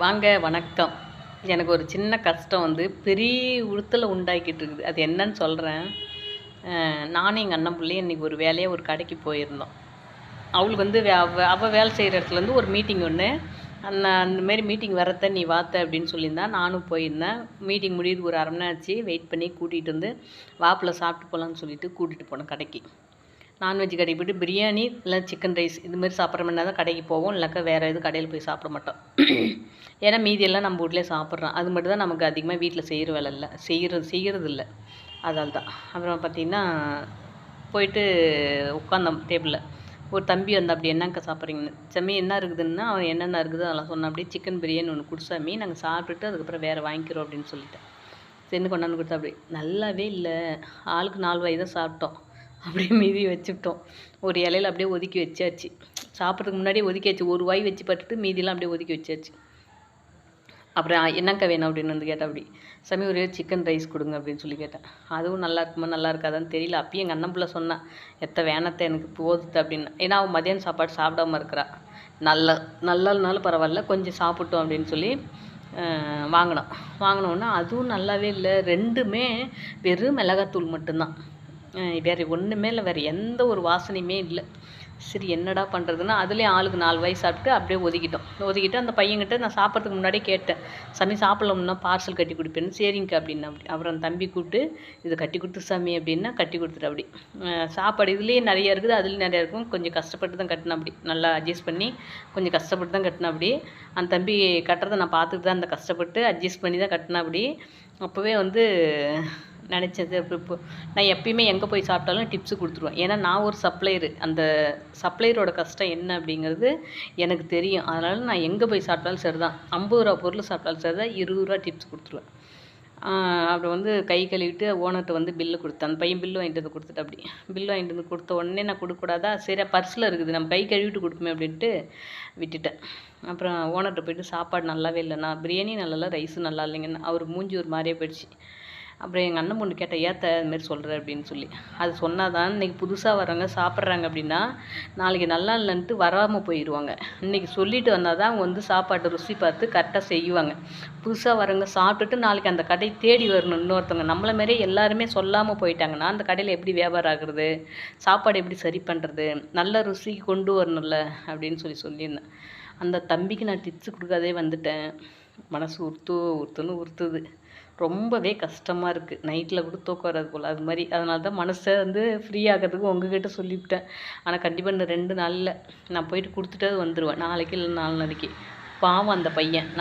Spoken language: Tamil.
வாங்க வணக்கம். எனக்கு ஒரு சின்ன கஷ்டம் வந்து பெரிய உறுத்தலை உண்டாக்கிட்டு இருக்குது. அது என்னன்னு சொல்கிறேன் நானும் எங்கள் அண்ணன் பிள்ளையும் இன்றைக்கி ஒரு வேலையாக ஒரு கடைக்கு போயிருந்தோம். அவளுக்கு வந்து அவள் வேலை செய்கிற இடத்துல வந்து ஒரு மீட்டிங் ஒன்று அந்த அந்தமாரி மீட்டிங் வரத்த நீ வாத்த அப்படின்னு சொல்லியிருந்தா நானும் போயிருந்தேன். மீட்டிங் முடியுது ஒரு அரை மணி நேரம் ஆச்சு. வெயிட் பண்ணி கூட்டிகிட்டு வந்து வாப்பில் சாப்பிட்டு போகலான்னு சொல்லிட்டு கூட்டிகிட்டு போனேன் கடைக்கு. நான்வெஜ் கடைக்கு போய்ட்டு பிரியாணி இல்லை சிக்கன் ரைஸ் இது மாதிரி சாப்பிட்ற மாதிரி தான் கடைக்கு போவோம். இல்லைக்கா வேறு எதுவும் கடையில் போய் சாப்பிட மாட்டோம். ஏன்னா மீதியெல்லாம் நம்ம வீட்டிலே சாப்பிட்றோம். அது மட்டும் தான் நமக்கு அதிகமாக வீட்டில் செய்கிற வேலை இல்லை. செய்கிறது செய்கிறது இல்லை. அதால் தான். அப்புறம் பார்த்திங்கன்னா போயிட்டு உட்காந்தோம் டேபிளில் ஒரு தம்பி வந்து அப்படி என்னங்க சாப்பிட்றீங்கன்னு. சம்மி என்ன இருக்குதுன்னா அவன் என்னென்ன இருக்குது அதெல்லாம் சொன்னான். அப்படியே சிக்கன் பிரியாணி ஒன்று குடிசாமி நாங்கள் சாப்பிட்டுட்டு அதுக்கப்புறம் வேறு வாங்கிக்கிறோம் அப்படின்னு சொல்லிட்டேன். சென்று கொண்டாந்து கொடுத்தா அப்படி. நல்லாவே இல்லை. ஆளுக்கு நாலு வாய் தான் சாப்பிட்டோம். அப்படியே மீதி வச்சுட்டோம் ஒரு இலையில அப்படியே ஒதுக்கி வச்சாச்சு. சாப்பிட்றதுக்கு முன்னாடியே ஒதுக்கியாச்சு. ஒரு வாய் வச்சு பட்டுட்டு மீதிலாம் அப்படியே ஒதுக்கி வச்சாச்சு. அப்புறம் என்னக்கா வேணும்? அப்படின்னு வந்து கேட்டேன் அப்படி சாமி ஒரே சிக்கன் ரைஸ் கொடுங்க அப்படின்னு சொல்லி கேட்டேன் அதுவும் நல்லா இருக்குமா? நல்லா இருக்காதான்னு தெரியல. அப்பயும் எங்கள் அண்ணன் பிள்ளை சொன்னான் எத்த வேணத்தை எனக்கு போதுது அப்படின்னு. ஏன்னா அவன் மதியானம் சாப்பாடு சாப்பிடாம இருக்கிறா. நல்ல நல்லனாலும் பரவாயில்ல கொஞ்சம் சாப்பிட்டோம் அப்படின்னு சொல்லி வாங்கினோம். வாங்கினோன்னா அதுவும் நல்லாவே இல்லை. ரெண்டுமே வெறும் மிளகாத்தூள் மட்டும்தான். வேறு ஒன்றுமே இல்லை வேறு எந்த ஒரு வாசனையுமே இல்லை. சரி என்னடா பண்ணுறதுன்னா அதுலேயும் ஆளுக்கு நாலு வயசு சாப்பிட்டு அப்படியே ஒதுக்கிட்டோம். ஒதுக்கிட்டு அந்த பையன்கிட்ட நான் சாப்பிட்றதுக்கு முன்னாடியே கேட்டேன். சாமி சாப்பிடலாம்னா பார்சல் கட்டி கொடுப்பேன்னு. சரிங்க அப்படின்னா அப்படி அப்புறம் அந்த தம்பி கூப்பிட்டு இது கட்டி கொடுத்து சாமி அப்படின்னா கட்டி கொடுத்துட்டு அப்படி. சாப்பாடு இதுலேயே நிறைய இருக்குது அதுலேயும் நிறையா இருக்கும். கொஞ்சம் கஷ்டப்பட்டு தான் கட்டின அப்படி. நல்லா அட்ஜஸ்ட் பண்ணி கொஞ்சம் கஷ்டப்பட்டு தான் கட்டின அப்படி. அந்த தம்பி கட்டுறதை நான் பார்த்துட்டு தான் அந்த கஷ்டப்பட்டு அட்ஜஸ்ட் பண்ணி தான் கட்டின அப்படி. அப்போவே வந்து நினச்சது இப்போ இப்போ நான் எப்பயுமே எங்கே போய் சாப்பிட்டாலும் டிப்ஸு கொடுத்துருவேன். ஏன்னா நான் ஒரு சப்ளையரு அந்த சப்ளையரோட கஷ்டம் என்ன அப்படிங்கிறது எனக்கு தெரியும். அதனால் நான் எங்கே போய் சாப்பிட்டாலும் சரி தான் ஐம்பது ரூபா பொருள் சாப்பிட்டாலும் சரி தான் இருபது ரூபா டிப்ஸ் கொடுத்துருவேன். அப்புறம் வந்து கை கழுவிட்டு ஓனர்கிட்ட வந்து பில்லு கொடுத்தேன். அந்த பையன் பில்லு வாங்கிட்டு வந்து கொடுத்துட்டு அப்படி. பில்லு வாங்கிட்டு வந்து கொடுத்த உடனே நான் கொடுக்கக்கூடாதா? சரி பர்ஸில் இருக்குது. நம்ம கை கழுவிட்டு கொடுப்போமே அப்படின்ட்டு விட்டுட்டேன். அப்புறம் ஓனர்கிட்ட போயிட்டு சாப்பாடு நல்லாவே இல்லைண்ணா. பிரியாணி நல்லா இல்லை ரைஸும் நல்லா இல்லைங்கண்ணா அவர் மூஞ்சி ஒரு மாதிரியே போயிடுச்சு. அப்புறம் எங்கள் அண்ணன் பொண்ணு கேட்டேன் ஏத்த இதுமாரி சொல்கிற அப்படின்னு சொல்லி. அது சொன்னால் தான் இன்றைக்கி புதுசாக வரவங்க சாப்பிட்றாங்க அப்படின்னா நாளைக்கு நல்லா இல்லைன்ட்டு வராமல் போயிடுவாங்க இன்றைக்கி சொல்லிட்டு வந்தால் தான் அவங்க வந்து சாப்பாட்டை ருசி பார்த்து கரெக்டாக செய்வாங்க. புதுசாக வரவங்க சாப்பிட்டுட்டு நாளைக்கு அந்த கடை தேடி வரணும். இன்னொருத்தவங்க நம்மள மாரியே எல்லாருமே சொல்லாமல் போயிட்டாங்கன்னா அந்த கடையில் எப்படி வியாபாரம் ஆகுறது? சாப்பாடு எப்படி சரி பண்ணுறது நல்ல ருசிக்கு கொண்டு வரணும்ல அப்படின்னு சொல்லி சொல்லியிருந்தேன். அந்த தம்பிக்கு நான் டிப்ஸ் கொடுக்காதே வந்துட்டேன். மனசு உறுத்து உறுத்துன்னு உறுத்துது. ரொம்பவே கஷ்டமாக இருக்குது நைட்டில் கூட தூக்கம் வராது போல். அது மாதிரி. அதனால தான் மனசை வந்து ஃப்ரீ ஆகிறதுக்கு உங்ககிட்ட சொல்லிவிட்டேன். ஆனால் கண்டிப்பாக இந்த ரெண்டு நாளில் நான் போயிட்டு கொடுத்துட்டு வந்துடுவேன் நாளைக்கு இல்லை நாலு நாளைக்கு. பாவம் அந்த பையன். நான்